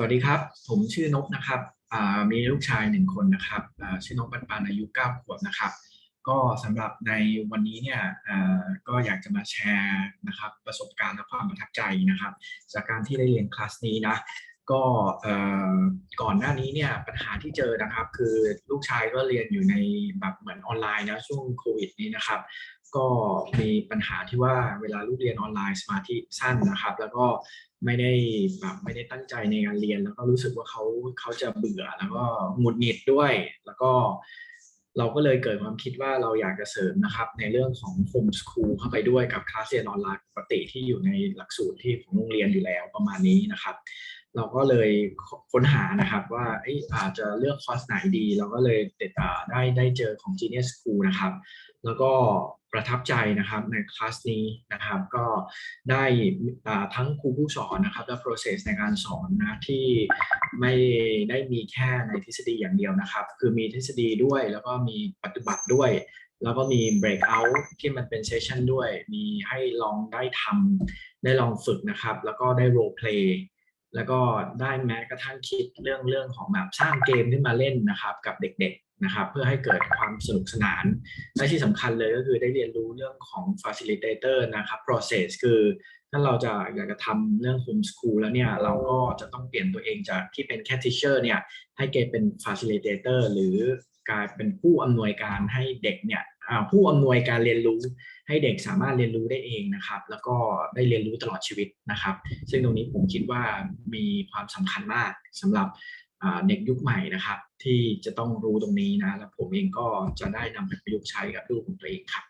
สวัสดีครับ ผมชื่อนกนะครับมีลูกชายหนึ่งคนนะครับชื่อนกปันปันอายุ 9 ขวบนะครับ ก็สำหรับในวันนี้เนี่ยก็อยากจะมาแชร์นะครับประสบการณ์และความประทับใจนะครับ จากการที่ได้เรียนคลาสนี้นะ ก็ก่อนหน้านี้เนี่ยปัญหาที่เจอนะครับ คือลูกชายก็เรียนอยู่ในแบบเหมือนออนไลน์นะช่วงโควิดนี้นะครับ ก็มีปัญหาที่ว่าเวลาลูกเรียนออนไลน์สมาธิสั้นนะครับ แล้วก็ไม่ได้แบบไม่ได้ตั้งใจในการเรียน แล้วก็รู้สึกว่าเขาเขาจะเบื่อแล้วก็หงุดหงิดด้วย แล้วก็เราก็เลยเกิดความคิดว่าเราอยากจะเสริมนะครับ ในเรื่องของโฮมสคูลเข้าไปด้วยกับคลาสเรียนออนไลน์ปกติที่อยู่ในหลักสูตรที่ของโรงเรียนอยู่แล้วประมาณนี้นะครับ เราก็เลยค้นหานะครับว่าอาจจะเลือกคอร์สไหนดี เราก็เลยติดต่อได้ได้เจอของ Genius School นะครับ แล้วก็ประทับใจนะครับในคลาสนี้นะครับก็ได้ทั้งครูผู้สอนนะครับและ process ในการสอนนะที่ไม่ได้มีแค่ในทฤษฎีอย่างเดียวนะครับ คือมีทฤษฎีด้วยแล้วก็มีปฏิบัติด้วย แล้วก็มี breakout ที่มันเป็นเซสชันด้วย มีให้ลองได้ทำได้ลองฝึกนะครับ แล้วก็ได้ role play แล้วก็ได้แม้กระทั่งคิดเรื่องเรื่องของแบบสร้างเกมขึ้นมาเล่นนะครับ กับเด็กๆนะครับ เพื่อให้เกิดความสนุกสนานและที่สำคัญเลยก็คือได้เรียนรู้เรื่องของ facilitator นะครับ process คือถ้าเราจะอยากจะทำเรื่อง home school แล้วเนี่ยเราก็จะต้องเปลี่ยนตัวเองจากที่เป็นแค่ teacher เนี่ยให้เกเป็น facilitator หรือ กลายเป็นผู้อำนวยการให้เด็กเนี่ยผู้อำนวยการเรียนรู้ ให้เด็กสามารถเรียนรู้ได้เองนะครับ แล้วก็ได้เรียนรู้ตลอดชีวิตนะครับ ซึ่งตรงนี้ผมคิดว่ามีความสำคัญมากสำหรับเด็กยุคใหม่นะครับ ที่จะต้องรู้ตรงนี้นะ แล้วผมเองก็จะได้นำไปประยุกต์ใช้กับลูกของตัวเองครับ